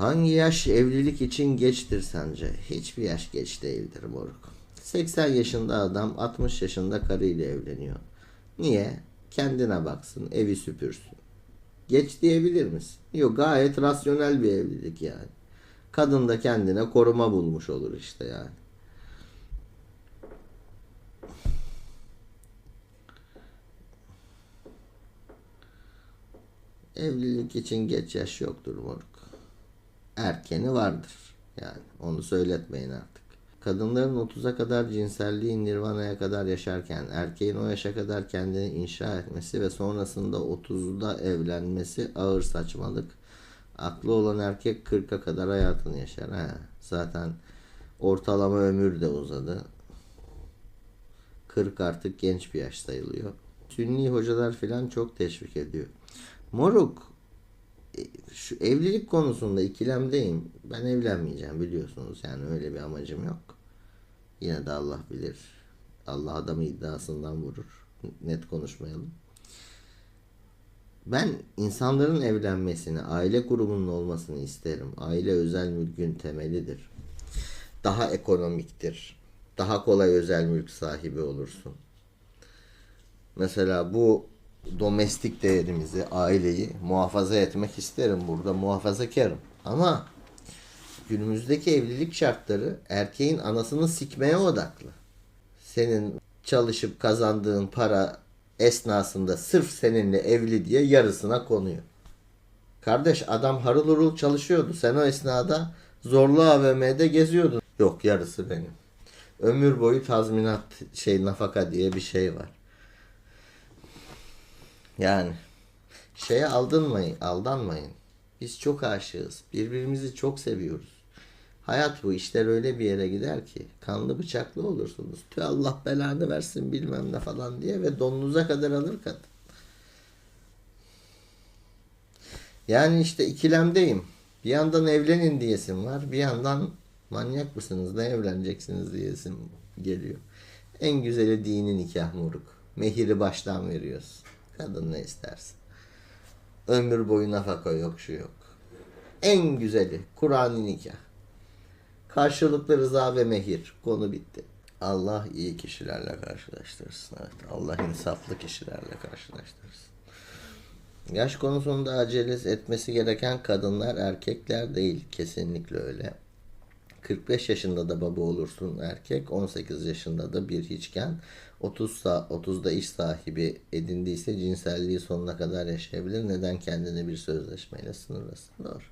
Hangi yaş evlilik için geçtir sence? Hiçbir yaş geç değildir moruk. 80 yaşında adam 60 yaşında karıyla evleniyor. Niye? Kendine baksın, evi süpürsün. Geç diyebilir misin? Yok gayet rasyonel bir evlilik yani. Kadın da kendine koruma bulmuş olur işte yani. Evlilik için geç yaş yoktur moruk. Erkeni vardır. Yani onu söyletmeyin artık. Kadınların 30'a kadar cinselliğin nirvanaya kadar yaşarken erkeğin o yaşa kadar kendini inşa etmesi ve sonrasında 30'da evlenmesi ağır saçmalık. Aklı olan erkek 40'a kadar hayatını yaşar. Ha. Zaten ortalama ömür de uzadı. 40 artık genç bir yaş sayılıyor. Sünni hocalar filan çok teşvik ediyor. Moruk şu evlilik konusunda ikilemdeyim. Ben evlenmeyeceğim biliyorsunuz. Yani öyle bir amacım yok. Yine de Allah bilir. Allah adamı iddiasından vurur. Net konuşmayalım. Ben insanların evlenmesini, aile kurumunun olmasını isterim. Aile özel mülkün temelidir. Daha ekonomiktir. Daha kolay özel mülk sahibi olursun. Mesela bu domestik değerimizi, aileyi muhafaza etmek isterim. Burada muhafazakarım. Ama günümüzdeki evlilik şartları erkeğin anasını sikmeye odaklı. Senin çalışıp kazandığın para esnasında sırf seninle evli diye yarısına konuyor. Kardeş adam harıl hurul çalışıyordu. Sen o esnada zorlu AVM'de geziyordun. Yok yarısı benim. Ömür boyu tazminat şey nafaka diye bir şey var. Yani şeye aldınmayın, aldanmayın. Biz çok aşığız. Birbirimizi çok seviyoruz. Hayat bu. işler öyle bir yere gider ki kanlı bıçaklı olursunuz. Tüh Allah belanı versin bilmem ne falan diye ve donunuza kadar alır kadın. Yani işte ikilemdeyim. Bir yandan evlenin diyesim var. Bir yandan manyak mısınız ne evleneceksiniz diyesim geliyor. En güzeli dini nikah moruk. Mehiri baştan veriyorsun. Kadın ne istersin. Ömür boyu nafaka yok şu yok. En güzeli Kur'an-ı nikah. Karşılıklı rıza ve mehir. Konu bitti. Allah iyi kişilerle karşılaştırsın. Evet, Allah insaflı kişilerle karşılaştırsın. Yaş konusunda acele etmesi gereken kadınlar erkekler değil. Kesinlikle öyle. 45 yaşında da baba olursun erkek, 18 yaşında da bir hiçken 30 sa 30'da iş sahibi edindiyse cinselliği sonuna kadar yaşayabilir. Neden kendini bir sözleşmeyle sınırlasın? Doğru.